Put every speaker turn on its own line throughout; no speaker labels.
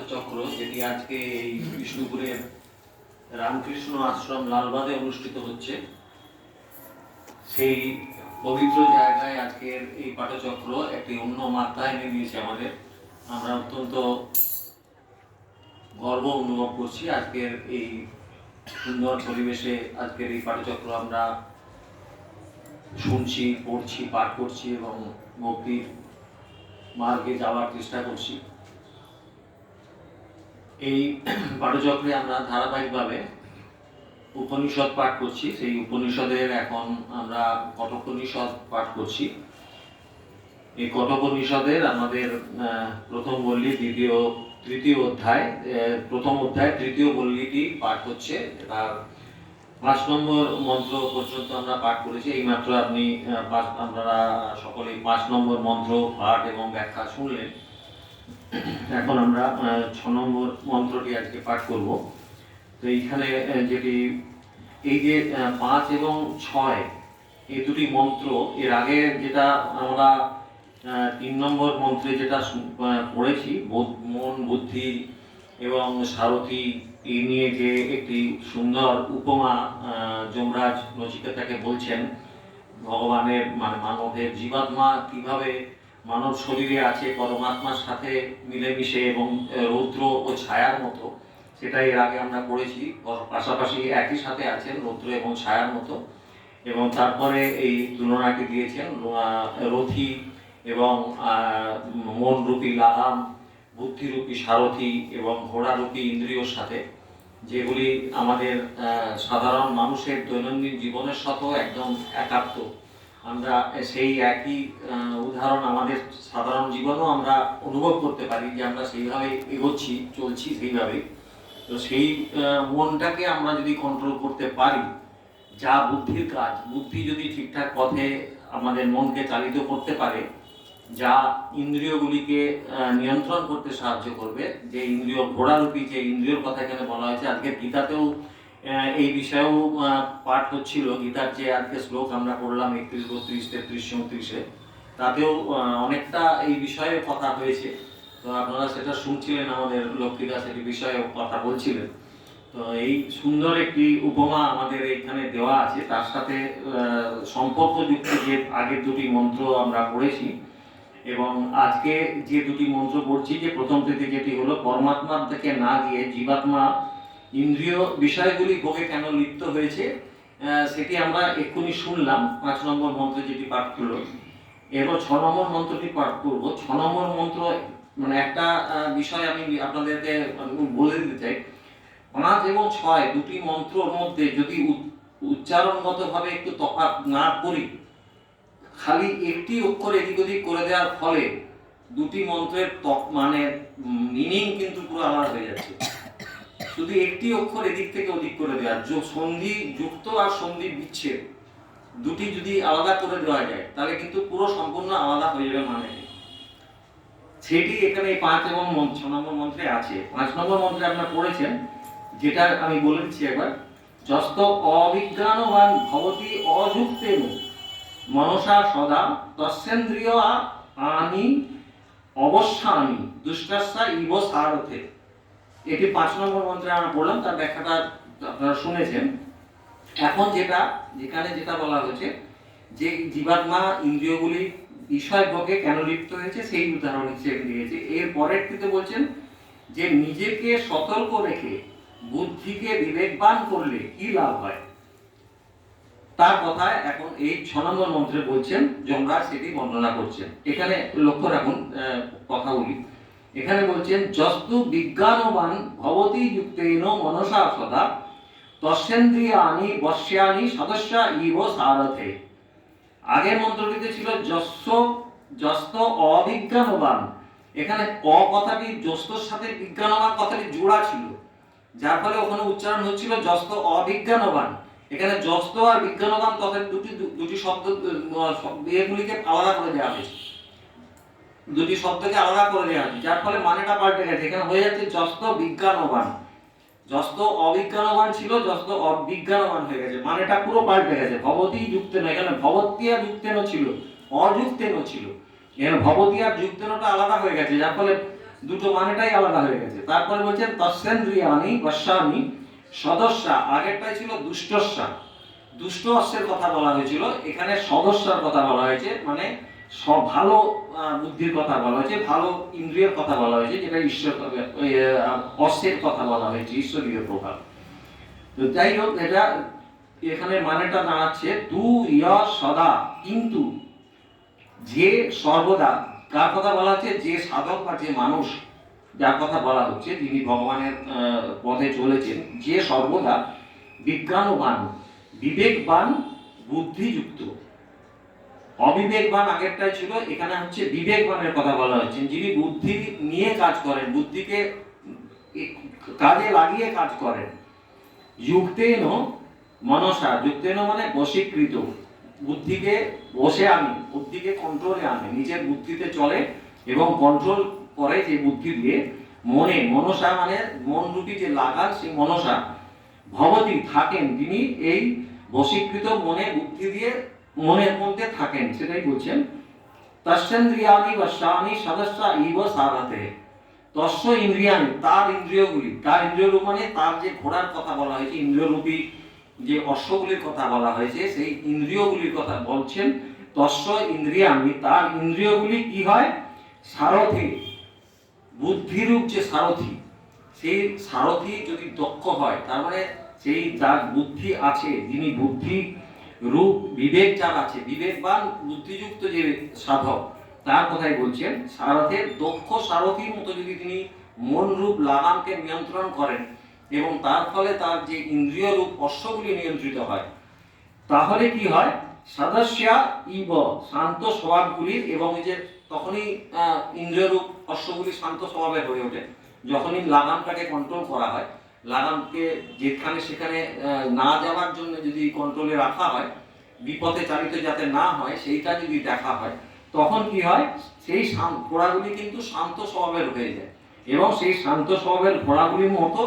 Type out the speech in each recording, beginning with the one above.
পাঠচক্র যেটি আজকে এই বিষ্ণুপুরের রামকৃষ্ণ আশ্রম লালবাদে অনুষ্ঠিত হচ্ছে, সেই পবিত্র জায়গায় আজকের এই পাঠচক্র একটি অন্য মাত্রা এনে দিয়েছে আমাদের। আমরা অত্যন্ত গর্ব অনুভব করছি আজকের এই সুন্দর পরিবেশে আজকের এই পাঠচক্র আমরা শুনছি, পড়ছি, পাঠ করছি এবং ভক্তির মার্গে যাওয়ার চেষ্টা করছি। এই পাঠচক্রে আমরা ধারাবাহিকভাবে উপনিষদ পাঠ করছি। সেই উপনিষদের এখন আমরা কঠোপনিষদ পাঠ করছি। এই কঠোপনিষদের আমাদের প্রথম বল্লী, দ্বিতীয়, তৃতীয় অধ্যায় প্রথম অধ্যায়, তৃতীয় বল্লীটি পাঠ হচ্ছে। আর পাঁচ নম্বর মন্ত্র পর্যন্ত আমরা পাঠ করেছি। এইমাত্র আপনি আমরা সকলেই পাঁচ নম্বর মন্ত্র, পাঠ এবং ব্যাখ্যা শুনলেন। এখন আমরা ছ নম্বর মন্ত্রটি আজকে পাঠ করব। তো এইখানে যেটি, এই যে পাঁচ এবং ছয়, এই দুটি মন্ত্র, এর আগে যেটা আমরা তিন নম্বর মন্ত্রে যেটা পড়েছি মন, বুদ্ধি এবং সারথি এই নিয়ে যে একটি সুন্দর উপমা যমরাজ নচিকেতাকে বলছেন, ভগবানের মানে মানবের জীবাত্মা কীভাবে মানব শরীরে আছে, পরমাত্মার সাথে মিলেমিশে এবং রৌদ্র ও ছায়ার মতো। সেটা এর আগে আমরা পড়েছি। পাশাপাশি একই সাথে আছেন রৌদ্র এবং ছায়ার মতো। এবং তারপরে এই তুলনাটি দিয়েছেন রথি এবং মনরূপী লাগাম বুদ্ধিরূপী সারথি এবং ঘোড়ারূপী ইন্দ্রিয়র সাথে, যেগুলি আমাদের সাধারণ মানুষের দৈনন্দিন জীবনের সাথেও একদম একাত্ম। আমরা সেই একই উদাহরণ আমাদের সাধারণ জীবনেও আমরা অনুভব করতে পারি যে আমরা সেইভাবে এগোচ্ছি, চলছি সেইভাবেই তো সেই মনটাকে আমরা যদি কন্ট্রোল করতে পারি, যা বুদ্ধির কাজ, বুদ্ধি যদি ঠিকঠাক পথে আমাদের মনকে চালিত করতে পারে, যা ইন্দ্রিয়গুলিকে নিয়ন্ত্রণ করতে সাহায্য করবে, যে ইন্দ্রিয় ঘোড়ারূপী যে ইন্দ্রিয়র কথা এখানে বলা হয়েছে, আজকে গীতাতেও এই বিষয়েও পাঠ হচ্ছিল গীতার যে আজকে শ্লোক আমরা পড়লাম একত্রিশ, বত্রিশ, তেত্রিশ, চৌত্রিশে, তাতেও অনেকটা এই বিষয়ে কথা হয়েছে। তো আপনারা সেটা শুনছিলেন আমাদের লক্ষ্মীদা সেটি বিষয়ে কথা বলছিলেন। তো এই সুন্দর একটি উপমা আমাদের এখানে দেওয়া আছে। তার সাথে সম্পর্কযুক্ত যে আগের দুটি মন্ত্র আমরা পড়েছি এবং আজকে যে দুটি মন্ত্র পড়ছি, যে প্রথম থেকে যেটি হলো, পরমাত্মার থেকে না গিয়ে জীবাত্মা ইন্দ্রিয় বিষয়গুলি ভোগে কেন লিপ্ত হয়েছে সেটি আমরা এক্ষুনি শুনলাম। পাঁচ নম্বর মন্ত্র যেটি পাঠ করল। এরপর ছ নম্বর মন্ত্রটি পাঠ করব। ছ নম্বর মন্ত্র মানে একটা বিষয় আমি আপনাদেরকে বলে দিতে চাই। পাঁচ এবং ছয় দুটি মন্ত্রর মধ্যে যদি উচ্চারণগতভাবে একটু তফাৎ না করি, খালি একটি অক্ষর এদিক ওদিক করে দেওয়ার ফলে দুটি মন্ত্রের মানে মিনিং কিন্তু পুরো আলাদা হয়ে যাচ্ছে। শুধু একটি অক্ষর এদিক থেকে ওদিক করে দেওয়া সন্ধি যুক্ত আর সন্ধি বিচ্ছেদ। দুটি যদি আলাদা করে দেওয়া যায়, তাহলে কিন্তু পুরো সম্পূর্ণ আলাদা হয়ে যাবে মানে। সেটি এখানে পাঁচ এবং ছ নম্বর মন্ত্রে আছে। পাঁচ নম্বর মন্ত্রে আপনারা পড়েছেন, যেটা আমি বলে দিচ্ছি একবার। যস্ত অবিজ্ঞানবান ভবতি অযুক্তেন, মনসা সদা তস্যেন্দ্রিয় আনি অবস্থানি দুষ্টাসা ইব সারথে। এটি পাঁচ নম্বর মন্ত্রে আমরা পড়লাম, তার ব্যাখ্যাটা আপনারা শুনেছেন। এখন যেটা, যেখানে যেটা বলা হয়েছে, যে জীবাত্মা ইন্দ্রিয়গুলি বিষয় ভোগে কেন লিপ্ত হয়েছে, সেই উদাহরণ হিসেবে দিয়েছে। এর পরেরটিতে বলছেন যে নিজেকে সতর্ক রেখে বুদ্ধিকে বিবেকবান করলে কি লাভ হয়? তার কথা এখন এই ছ নম্বর মন্ত্রে বলছেন যমরাজ সেটি বর্ণনা করছেন। এখানে লক্ষ্য রাখুন কথাগুলি। এখানে বলছেন, যস্তু বিজ্ঞানবান ভবতি যুক্তেন মনসা সদা তস্যেন্দ্রিয়ানি বস্যানি সদস্য ইব সারথে। আগের মন্ত্রটিতে ছিল যস্য, যস্ত অবিজ্ঞানবান। এখানে অ কথাটি যস্তর সাথে বিজ্ঞানবান কথাটি জোড়া ছিল, যার ফলে ওখানে উচ্চারণ হচ্ছিল যস্ত অবিজ্ঞানবান। এখানে যস্ত আর বিজ্ঞানবান কথাটি দুটি দুটি শব্দ এগুলিকে আলাদা করে দেওয়া হয়েছে। দুটি শব্দকে আলাদা করে দেওয়া হয়েছে, যার ফলে মানেটা পাল্টে গেছে। এখানে হয়ে যাচ্ছে যস্ত বিজ্ঞানবান। যস্ত অবিজ্ঞানবান ছিল যস্ত অবিজ্ঞানবান হয়ে গেছে। মানেটা পুরো পাল্টে গেছে। ভবতী যুক্তেন, এখানে ভবতিয়া যুক্তেন ছিল অযুক্তেন ছিল। এখানে ভবতী আর যুক্তেনটা আলাদা হয়ে গেছে, যার ফলে দুটো মানেটাই আলাদা হয়ে গেছে। তারপরে বলছেন তস্যেন্দ্রিয়ানি বর্ষানি সদস্যা, আগেরটাই ছিল দুষ্টস্যা। দুষ্ট অশ্বের কথা বলা হয়েছিল, এখানে সদস্যার কথা বলা হয়েছে মানে সব ভালো বুদ্ধির কথা বলা হয়েছে ভালো ইন্দ্রিয়ের কথা বলা হয়েছে যেটা ঈশ্বর আহ, অশ্বের কথা বলা হয়েছে ঈশ্বরীয় প্রভাব। তো যাই হোক এটা এখানে মানেটা দাঁড়াচ্ছে তু ইয় সদা কিন্তু যে সর্বদা কার কথা বলা হচ্ছে? যে সাধক বা যে মানুষ যার কথা বলা হচ্ছে যিনি ভগবানের পথে চলেছেন যে সর্বদা বিজ্ঞানবান বিবেকবান বুদ্ধিযুক্ত। অবিবেকবান আগেরটাই ছিল, এখানে হচ্ছে বিবেকবানের কথা বলা হচ্ছে যিনি বুদ্ধি নিয়ে কাজ করেন, বুদ্ধিকে কাজে লাগিয়ে কাজ করেন। যুক্তেন মনসা, যুক্তেন মানে বশীকৃত। বুদ্ধিকে বসে আনে, বুদ্ধিকে কন্ট্রোলে আনে, নিজের বুদ্ধিতে চলে এবং কন্ট্রোল করে যে বুদ্ধি দিয়ে মনে। মনসা মানে মন রূপী যে লাগান, সেই মনসা। ভবতী থাকেন তিনি এই বশীকৃত মনে বুদ্ধি দিয়ে মনের মধ্যে থাকেন, সেটাই বলছেন। তস্যেন্দ্রিয়ানি বর্ষানি সদস্য ইব সারাতে। তস্য ইন্দ্রিয়ানি তার ইন্দ্রিয়গুলি, তার ইন্দ্রিয়রূপ মানে তার যে ঘোড়ার কথা বলা হয়েছে, ইন্দ্রিয়রূপী যে অশ্বগুলির কথা বলা হয়েছে, সেই ইন্দ্রিয়গুলির কথা বলছেন। তস্য ইন্দ্রিয়ানি তার ইন্দ্রিয়গুলি কি হয়? সারথি, বুদ্ধিরূপ যে সারথি, সেই সারথি যদি দক্ষ হয়, তার মানে সেই যার বুদ্ধি আছে, যিনি বুদ্ধি রূপ, বিবেক যার আছে। বিবেকবান, বুদ্ধিযুক্ত যে সাধক, তার কথাই বলছেন সারথের দক্ষ সারথির মতো যদি তিনি মন রূপ লাগামকে নিয়ন্ত্রণ করেন এবং তার ফলে তার যে ইন্দ্রিয় রূপ, অশ্বগুলি নিয়ন্ত্রিত হয়, তাহলে কি হয়? সদস্যা ইব, শান্ত স্বভাবগুলির এবং যে তখনই ইন্দ্রিয়রূপ অশ্বগুলি শান্ত স্বভাবের হয়ে ওঠে। যখনই লাগামটাকে কন্ট্রোল করা হয়, লাগামকে যেখানে সেখানে না যাওয়ার জন্য যদি কন্ট্রোলে রাখা হয়, বিপথে চালিত যাতে না হয়, সেইটা যদি দেখা হয়, তখন কি হয়? সেই ঘোড়াগুলি কিন্তু শান্ত স্বভাবের হয়ে যায়। এবং সেই শান্ত স্বভাবের ঘোড়াগুলির মতো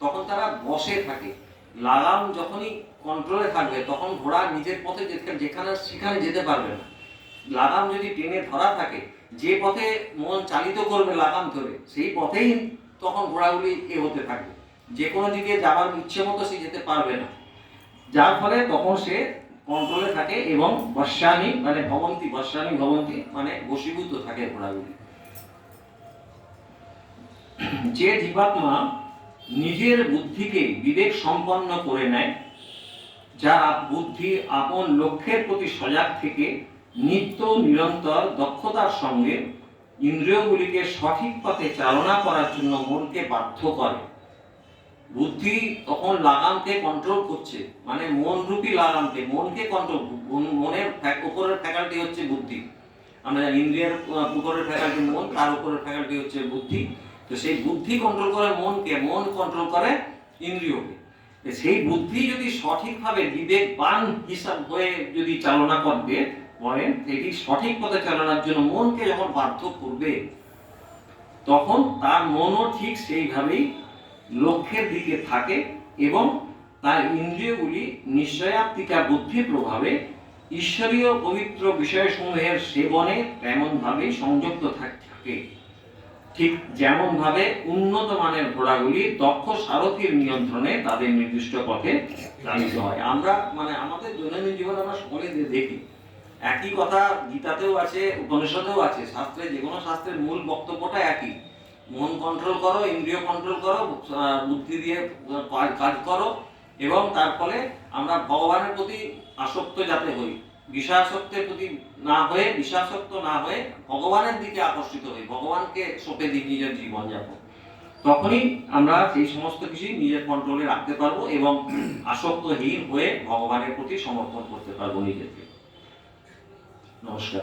তখন তারা বসে থাকে। লাগাম যখনই কন্ট্রোলে থাকবে, তখন ঘোড়া নিজের পথে যেখানে সেখানে যেতে পারবে না। লাগাম যদি টেনে ধরা থাকে, যে পথে মন চালিত করবে লাগাম ধরে, সেই পথেই তখন ঘোড়াগুলি এ হতে থাকবে। যে কোনো দিকে যাওয়ার ইচ্ছে মতো সে যেতে পারবে না। যার ফলে তখন সে কন্ট্রোলে থাকে এবং বর্ষানি মানে ভবন্তি বর্ষানি ভবন্তি মানে বশীভূত থাকে ঘোড়াগুলি। যে জীবাত্মা নিজের বুদ্ধিকে বিবেক সম্পন্ন করে নেয়, যারা বুদ্ধি আপন লক্ষ্যের প্রতি সজাগ থেকে নিত্য নিরন্তর দক্ষতার সঙ্গে ইন্দ্রিয়গুলিকে সঠিক পথে চালনা করার জন্য মনকে বাধ্য করে। বুদ্ধি তখন লাগামকে কন্ট্রোল করছে। মানে মন রূপী লাগামকে, মনকে কন্ট্রোল মনের উপরের ফ্যাকাল্টি হচ্ছে বুদ্ধি। আমরা জানি ইন্দ্রিয়ের উপরের ফ্যাকাল্টি মন, তার উপরের ফ্যাকাল্টি হচ্ছে বুদ্ধি। তো সেই বুদ্ধি কন্ট্রোল করে মনকে, মন কন্ট্রোল করে ইন্দ্রিয়কে। সেই বুদ্ধি যদি সঠিকভাবে বিবেকবান হিসাব হয়ে যদি চালনা করবে বলেন এটি সঠিক পথে চালানোর জন্য মনকে যখন বাধ্য করবে, তখন তার মনও ঠিক সেইভাবেই লক্ষ্যের দিকে থাকে এবং তার ইন্দ্রিয়গুলি নিশ্চয়াত্মিকা বুদ্ধির প্রভাবে ঈশ্বরীয় পবিত্র বিষয়সমূহের সেবনে তেমনভাবে সংযুক্ত থাক- ঠিক যেমনভাবে উন্নত মানের ঘোড়াগুলি দক্ষ সারথীর নিয়ন্ত্রণে তাদের নির্দিষ্ট পথে চালিত হয়। আমরা মানে আমাদের দৈনন্দিন জীবনে আমরা সকলে দেখি, একই কথা গীতাতেও আছে, উপনিষদেও আছে, শাস্ত্রে যে কোনো শাস্ত্রের মূল বক্তব্যটা একই। মন কন্ট্রোল করো ইন্দ্রিয় কন্ট্রোল করো বুদ্ধি দিয়ে কাজ- করো এবং তার ফলে আমরা ভগবানের প্রতি আসক্ত যাতে হই। বিষয়াসক্তের প্রতি না হয়ে বিষয়াসক্ত না হয়ে ভগবানের দিকে আকর্ষিত হই, ভগবানকে সঁপে দিই নিজের জীবনযাপন। তখনই আমরা সেই সমস্ত কিছুই নিজের কন্ট্রোলে রাখতে পারব এবং আসক্তহীন হয়ে ভগবানের প্রতি সমর্পণ করতে পারব নিজেকে। নমস্কার।